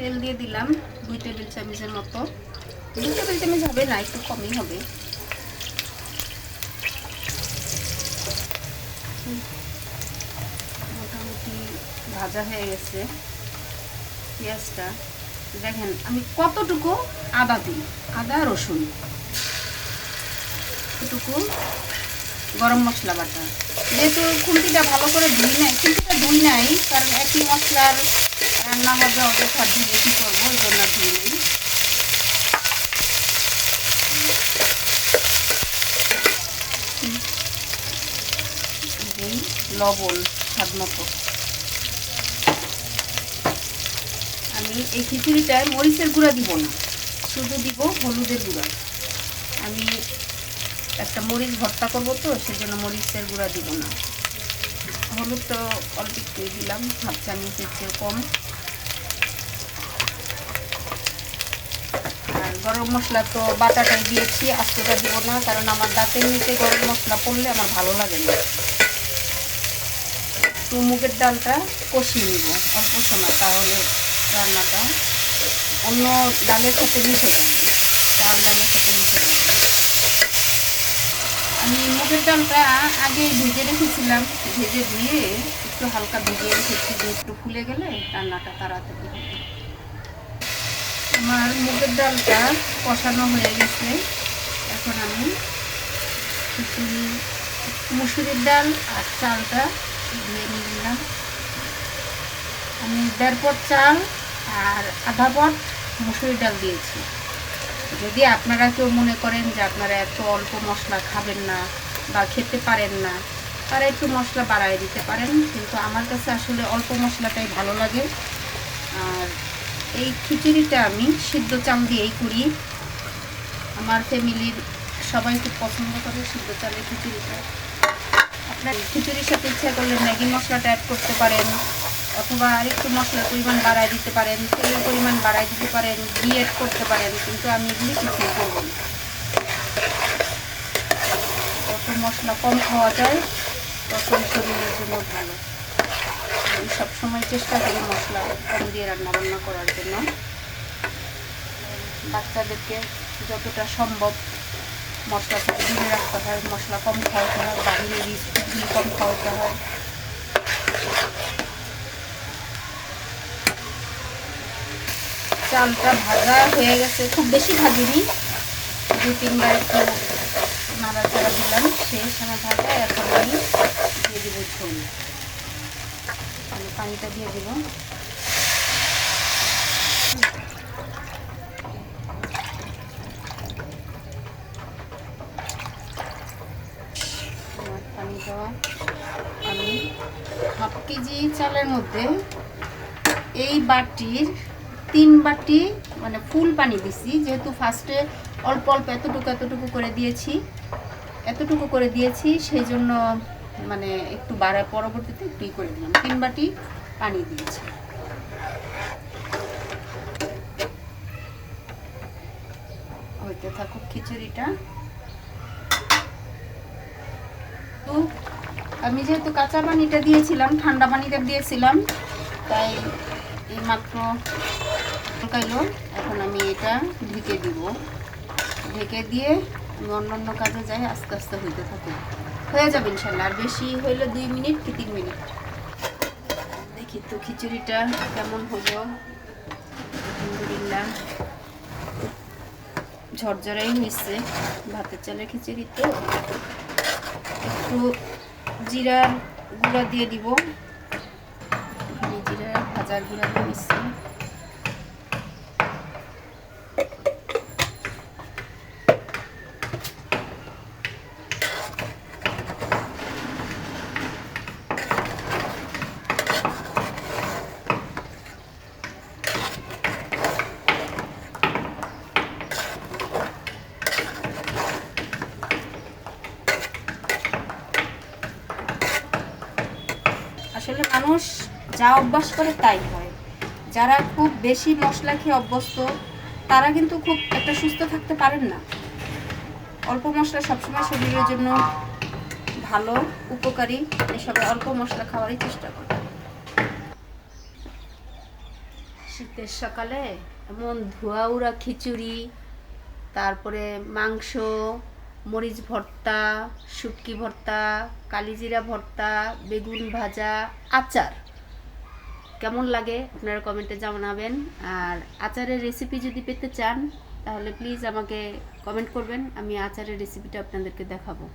তেল দিয়ে দিলাম দুই টেবিল চামচের মতো। দুই টেবিল চামচ হবে না, একটু কমই হবে। মোটামুটি ভাজা হয়ে গেছে পেঁয়াজটা। দেখেন, আমি কতটুকু আদা দিই? আদা, রসুন। এটুকু গরম মশলা বাটা। যেহেতু খুন্তিটা ভালো করে ধুই নাই, খুন্তিটা ধুই নাই, কারণ একই মশলার রান্না হবে অযথা ধুয়ে কী করব, ওই জন্য নেই এই লবণ স্বাদ মতো। আমি এই খিচুড়িটায় মরিচের গুঁড়া দিব না, শুধু দিব হলুদের গুঁড়া। আমি একটা মরিচ ভর্তা করব তো, সেজন্য মরিচের গুঁড়া দিব না। হলুদ তো অল্প একটু দিলাম হাফ চেয়ে কম। গরম মশলা তো বাটাটাই দিয়েছি আস্তেটা দিব না, কারণ আমার দাঁতের নিচে গরম মশলা পড়লে আমার ভালো লাগে না। তো মুগের ডালটা কষিয়ে নিব, অল্প সময়, তাহলে রান্নাটা অন্য ডালের সাথে মিশে যাবে চাল ডালের সাথে মিশে যাবে। আমি মুগের ডালটা আগে ভেজে রেখেছিলাম, ভেজে ধুয়ে একটু হালকা ভিজিয়ে রেখেছি একটু ফুলে গেলে রান্নাটা তাড়াতাড়ি হবে। আমার মুগের ডালটা কষানো হয়ে গেছে। এখন আমি মুসুরির ডাল আর চালটা ধুয়ে নিয়ে নিলাম। আমি দেড় পট চাল আর আধা পট মুসুরির ডাল দিয়েছি। যদি আপনারা কেউ মনে করেন যে আপনারা এত অল্প মশলা খাবেন না বা খেতে পারেন না, তারা একটু মশলা বাড়ায় দিতে পারেন। কিন্তু আমার কাছে আসলে অল্প মশলাটাই ভালো লাগে। আর এই খিচুড়িটা আমি সিদ্ধ চাল দিয়েই করি। আমার ফ্যামিলির সবাই খুব পছন্দ করে সিদ্ধ চালের খিচুড়িটা। আপনার খিচুড়ির সাথে ইচ্ছা করলে ম্যাগি মশলাটা অ্যাড করতে পারেন, অথবা আরেকটু মশলার পরিমাণ বাড়ায় দিতে পারেন, তেলের পরিমাণ বাড়ায় দিতে পারেন, ঘি অ্যাড করতে পারেন, কিন্তু আমি এগুলি কিছুই করব না। মশলা কম খাওয়া যায় তত শরীরের জন্য ভালো। আমি সবসময় চেষ্টা করি মশলা কম দিয়ে রান্না বান্না করার জন্য। বাচ্চাদেরকে যতটা সম্ভব মশলা থেকে দূরে রাখতে হয়, মশলা কম খাওয়াতে হয় বাহিরে ঘি কম খাওয়াতে হয়। চালটা ভাজা হয়ে গেছে, খুব বেশি ভাজিনি। দু তিনবার একটু নাড়াচাড়া দিলাম সেই আমার ভাজা, এখন আমি দিয়ে দেবো ঝোল। আমি পানিটা দিয়ে দেব। আমার পানি দেওয়া আমি হাফ কেজি চালের মধ্যে এই বাটির তিন বাটি মানে ফুল পানি দিছি। যেহেতু ফার্স্টে অল্প অল্প এতটুকু এতটুকু করে দিয়েছি, এতটুকু করে দিয়েছি, সেই জন্য মানে একটু বাড়ার পরবর্তীতে একটু করে দিলাম। তিন বাটি পানি দিয়েছি। হইতে থাকুক খিচুড়িটা। তো আমি যেহেতু কাঁচা পানিটা দিয়েছিলাম, ঠান্ডা পানিটা দিয়েছিলাম, তাই এই মাত্র এখন আমি এটা ঢেকে দিব। ঢেকে দিয়ে আমি অন্য অন্য কাজে যাই, আস্তে আস্তে হইতে থাকি। হয়ে যাবে ইনশাল্লাহ, আর বেশি হইলে দুই মিনিট কি তিন মিনিট? দেখি তো খিচুড়িটা কেমন হলো। আলহামদুলিল্লাহ। ঝরঝরাই হয়েছে ভাতের চালের খিচুড়ি তো। একটু জিরার গুঁড়া দিয়ে দিব। জিরা ভাজার গুঁড়া দিয়ে আসলে মানুষ যা অভ্যাস করে তাই হয়। যারা খুব বেশি মশলা খেয়ে অভ্যস্ত, তারা কিন্তু খুব একটা সুস্থ থাকতে পারেন না। অল্প মশলা সবসময় শরীরের জন্য ভালো, উপকারী, এসবে অল্প মশলা খাওয়ারই চেষ্টা করে শীতে শীতের সকালে এমন ধোয়াউড়া খিচুড়ি, তারপরে মাংস মরিচ ভর্তা, শুটকি ভর্তা, কালিজিরা ভর্তা, বেগুন ভাজা, আচার। কেমন লাগে আপনারা কমেন্টে জানাবেন। আর আচারের রেসিপি যদি পেতে চান, তাহলে প্লিজ আমাকে কমেন্ট করবেন, আমি আচারের রেসিপিটা আপনাদেরকে দেখাবো।